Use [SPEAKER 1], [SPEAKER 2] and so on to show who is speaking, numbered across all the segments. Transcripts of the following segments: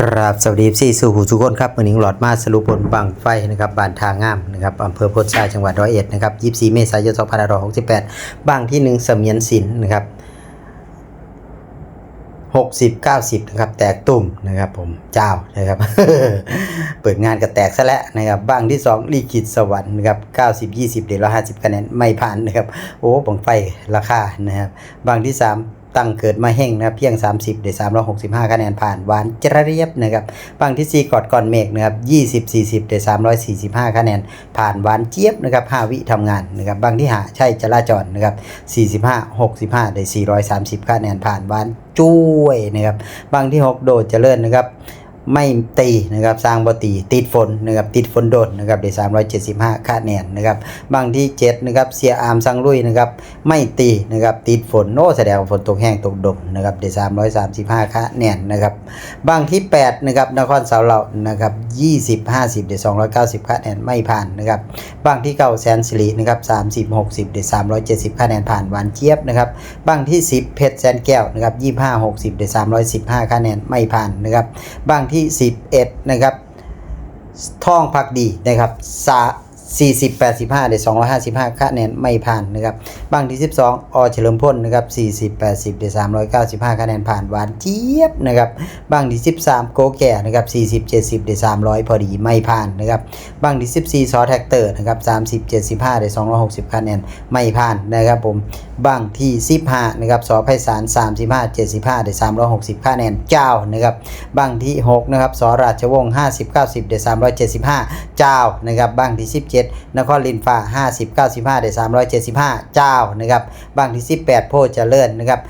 [SPEAKER 1] กราบสวัสดีสี่สู่หูทุกคนครับวันนี้หลอดมาสรุปผลบังไฟนะครับบ้านทางงามนะครับอำเภอโพธิ์ชายจังหวัดร้อยเอ็ดนะครับ24เมษายน2568บ้างที่หนึ่งเสมียนศิลนะครับ60 90นะครับแตกตุ่มนะครับผมเจ้านะครับ เปิดงานก็แตกซะแล้วนะครับบ้างที่2ลีกิตสวรรค์นะครับ90 20เดือนละ50คะแนนไม่ผ่านนะครับโอ้บังไฟราคานะครับบ้างที่3 ตั้งเกิดมาแห้งนะครับเพียง 30เดือน365 คะแนนผ่านหวานจระเรียบนะครับบ้างที่ 4 กอดก่อนเมฆนะครับ 20 40เดือน345 คะแนน ผ่านหวานเจี๊ยบนะครับ5วิทำงานนะครับบางที่หาใช่จราจรนะครับ45 65เดือน430 คะแนนผ่านหวานจุ้ยนะครับบางที่ 6 โดดเจริญนะครับ ไม่ตีนะครับสร้างบตีติดฝนนะครับติดฝนโดดนะครับได้375คะแนนนะครับบางที่7นะครับเสียอามสังลุยนะครับไม่ตีนะครับติดฝนโน้แสดงฝนตกแห้งตกดมนะครับได้335คะแนนนะครับบางที่8นะครับนครสาเหล่านะครับ20 50ได้290คะแนนไม่ผ่านนะครับบางที่9แสนสิรินะครับ30 60ได้370คะแนนผ่านหวานเจี๊ยบนะครับบางที่ 10 เพชรแสนแก้วนะครับ25 60ได้315คะแนนไม่ผ่านนะครับบางที่ 11 นะครับท่องพักดีนะครับสา 40 85ได้255คะแนนไม่ผ่านนะครับบ้างที่ 12 อเฉลิมพลนะครับ40 80ได้395คะแนนผ่านหวานเจี๊ยบนะครับบ้างที่ 13 โกแก่นะครับ40 70ได้300 พอดีไม่ผ่านนะครับบ้างที่ 14ซอแท็กเตอร์นะครับ30 75ได้260คะแนนไม่ผ่านนะครับผมบ้างที่ 15นะครับสอไพศาล35 75ได้360คะแนนเจ้านะครับบ้างที่ 6 นะครับสอราชวงศ์50 90ได้375 เจ้านะครับบ้างที่ 17นครลินฟ้า 50 95 ได้ 375 เจ้านะครับบางที่ 18 โพเจริญนะครับ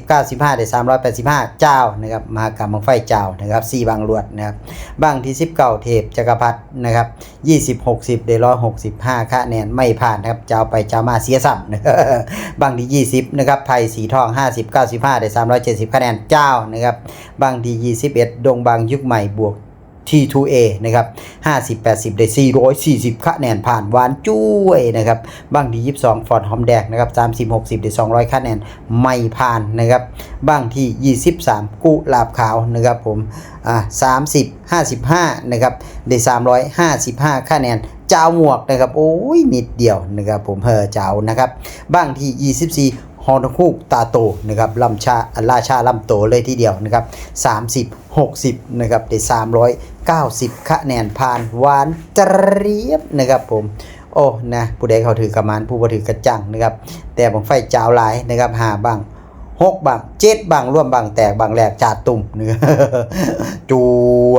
[SPEAKER 1] 50 95 ได้ 385 เจ้านะครับมหากรรมบังไฟเจ้านะครับ4บางหลวดนะครับบางที่ 19 เทพจักรพรรดินะครับ20 60 ได้ 165คะแนนไม่ผ่านนะครับเจ้าไปเจ้ามาเสียสัมนะบางที่ 20นะครับไผ่สีทอง 50 95 ได้ 370 คะแนนเจ้านะครับบางที่ 21 ดงบางยุคใหม่บวก T2A นะครับ50 80 ได้ 440 คะแนนผ่านหวานจุ้ยนะครับบางที่ 22 ฟอร์ดหอมแดกนะครับ30 60 ได้ 200 คะแนนไม่ผ่านนะครับบางที่ 23 กุหลาบขาวนะครับผมอ่า30 55 นะครับได้ 355 คะแนนเจ้าหมวกนะครับโอ้ยนิดเดียวนะครับผมเฮอเจ้านะครับบางที่ 24 ฮอนคูกตาโตนะครับลำชาราชาลำโตเลยทีเดียวนะครับ 30 60นะครับได้ 390 คะแนนผ่านหวานเจรียบนะครับผมโอ้นะผู้ใดเขาถือกระมานผู้บ่ถือกระจังนะครับ แต่บังไฟจ้าหลายนะครับหาบังหกบางเจ็ดบางร่วมบางแตกบางแหลกจาดตุ่มเนื้อจู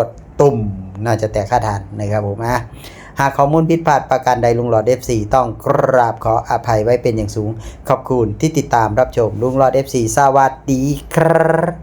[SPEAKER 1] ดตุ่มน่าจะแตกค่าทานนะครับผมอะ หากข้อมูลผิดพลาดประการใดลุงหลอดเอฟซีต้องกราบขออภัยไว้เป็นอย่างสูง ขอบคุณที่ติดตามรับชมลุงหลอดเอฟซีสวัสดีครับ